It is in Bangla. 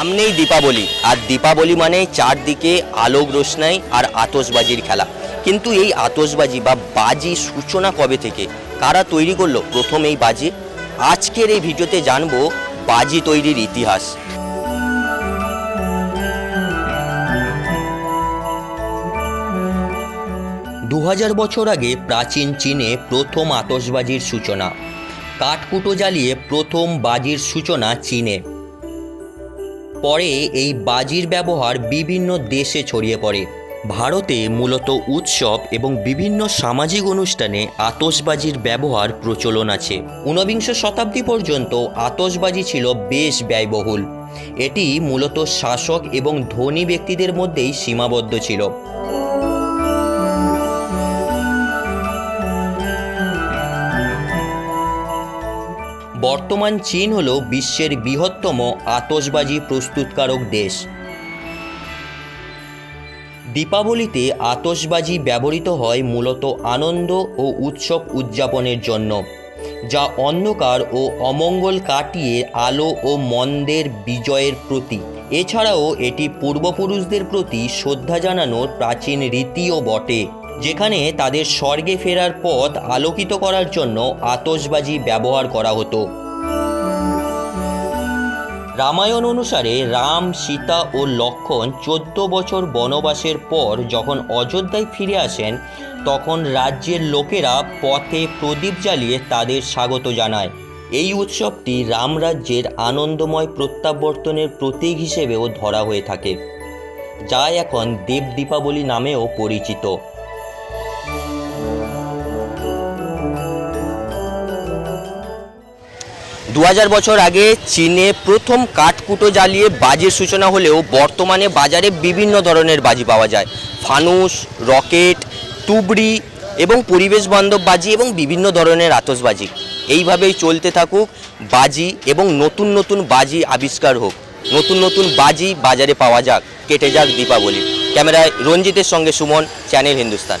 সামনেই দীপাবলি। আর দীপাবলি মানে চারদিকে আলোক রোশনাই আর আতসবাজির খেলা। কিন্তু এই আতসবাজি বা বাজি সূচনা কবে থেকে? কারা তৈরি করল? প্রথম এই বাজি। আজকের এই ভিডিওতে জানব বাজি তৈরির ইতিহাস। দু হাজার বছর আগে প্রাচীন চীনে প্রথম আতসবাজির সূচনা। কাঠকুটো জ্বালিয়ে প্রথম বাজির সূচনা চীনে। পরে এই বাজির ব্যবহার বিভিন্ন দেশে ছড়িয়ে পড়ে। ভারতে মূলত উৎসব এবং বিভিন্ন সামাজিক অনুষ্ঠানে আতসবাজির ব্যবহার প্রচলন আছে। ঊনবিংশ শতাব্দী পর্যন্ত আতসবাজি ছিল বেশ ব্যয়বহুল। এটি মূলত শাসক এবং ধনী ব্যক্তিদের মধ্যেই সীমাবদ্ধ ছিল। বর্তমান চীন হল বিশ্বের বৃহত্তম আতশবাজি প্রস্তুতকারক দেশ। দীপাবলিতে আতশবাজি ব্যবহৃত হয় মূলত আনন্দ ও উৎসব উদযাপনের জন্য, যা অন্ধকার ও অমঙ্গল কাটিয়ে আলো ও মন্দের বিজয়ের প্রতীক। এছাড়াও এটি পূর্বপুরুষদের প্রতি শ্রদ্ধা জানানোর প্রাচীন রীতিও বটে। যেখানে তাদের স্বর্গে ফেরার পথ আলোকিত করার জন্য আতশবাজি ব্যবহার করা হতো। রামায়ণ অনুসারে রাম, সীতা ও লক্ষণ চোদ্দ বছর বনবাসের পর যখন অযোধ্যায় ফিরে আসেন, তখন রাজ্যের লোকেরা পথে প্রদীপ জ্বালিয়ে তাদের স্বাগত জানায়। এই উৎসবটি রামরাজ্যের আনন্দময় প্রত্যাবর্তনের প্রতীক হিসেবেও ধরা হয়ে থাকে, যা এখন দেব দীপাবলি নামেও পরিচিত। দু হাজার বছর আগে চীনে প্রথম কাঠকুটো জ্বালিয়ে বাজির সূচনা হলেও বর্তমানে বাজারে বিভিন্ন ধরনের বাজি পাওয়া যায়। ফানুস, রকেট, তুবড়ি এবং পরিবেশ বান্ধব বাজি এবং বিভিন্ন ধরনের আতসবাজি। এইভাবেই চলতে থাকুক বাজি এবং নতুন নতুন বাজি আবিষ্কার হোক। নতুন নতুন বাজি বাজারে পাওয়া যাক। কেটে যাক দীপাবলি। ক্যামেরায় রঞ্জিতের সঙ্গে সুমন, চ্যানেল হিন্দুস্তান।